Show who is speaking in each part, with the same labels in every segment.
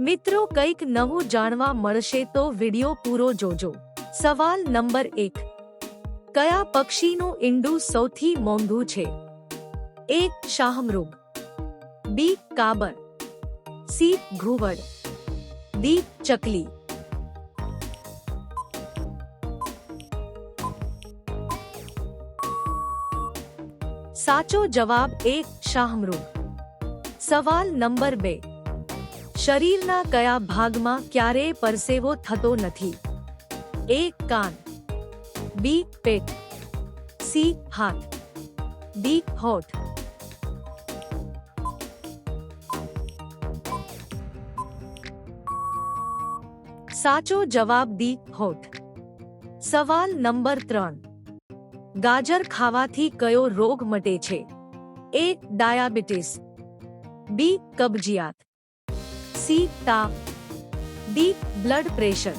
Speaker 1: મિત્રો, કંઈક નવું જાણવા મળશે તો વિડિયો પૂરો જોજો. સવાલ નંબર એક. કયા પક્ષીનું ઈંડું સૌથી મોંઘું છે? એક શાહમૃગ. બી, કાબર. સી, ઘુવડ. ડી, ચકલી. સાચો જવાબ એક શાહમૃગ. સવાલ નંબર બે. શરીરના કયા ભાગમાં ક્યારેય પરસેવો થતો નથી? એ, કાન. બી, પેટ. સી, હાથ. ડી, હોઠ. સાચો જવાબ દી હોઠ. સવાલ નંબર ત્રણ. ગાજર ખાવાથી કયો રોગ મટે છે? એ, ડાયાબિટીસ. બી, કબજિયાત. સી તાપ ડી બ્લડ પ્રેશર.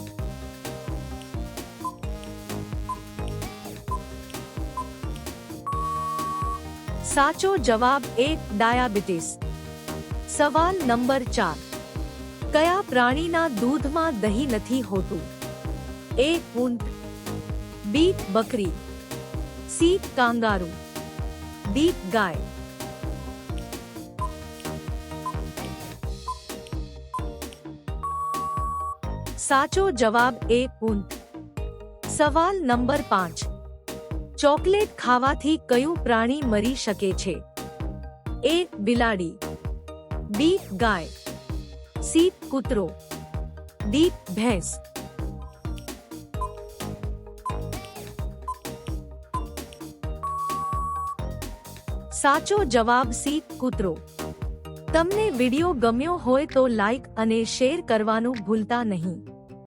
Speaker 1: સાચો જવાબ એક ડાયાબિટીસ. સવાલ નંબર ચાર. કયા પ્રાણીના દૂધમાં દહીં નથી હોતું? એ ઊંટ, બી બકરી, સી કાંગારૂ, ડી ગાય. સાચો જવાબ એ ઊંટ. સવાલ નંબર પાંચ. ચોકલેટ ખાવાથી કયું પ્રાણી મરી શકે છે? એ બિલાડી. બી ગાય. સી કૂતરો. ડી ભેંસ. સાચો જવાબ સી કૂતરો. તમને વિડિયો ગમ્યો હોય તો લાઈક અને શેર કરવાનું ભૂલતા નહીં.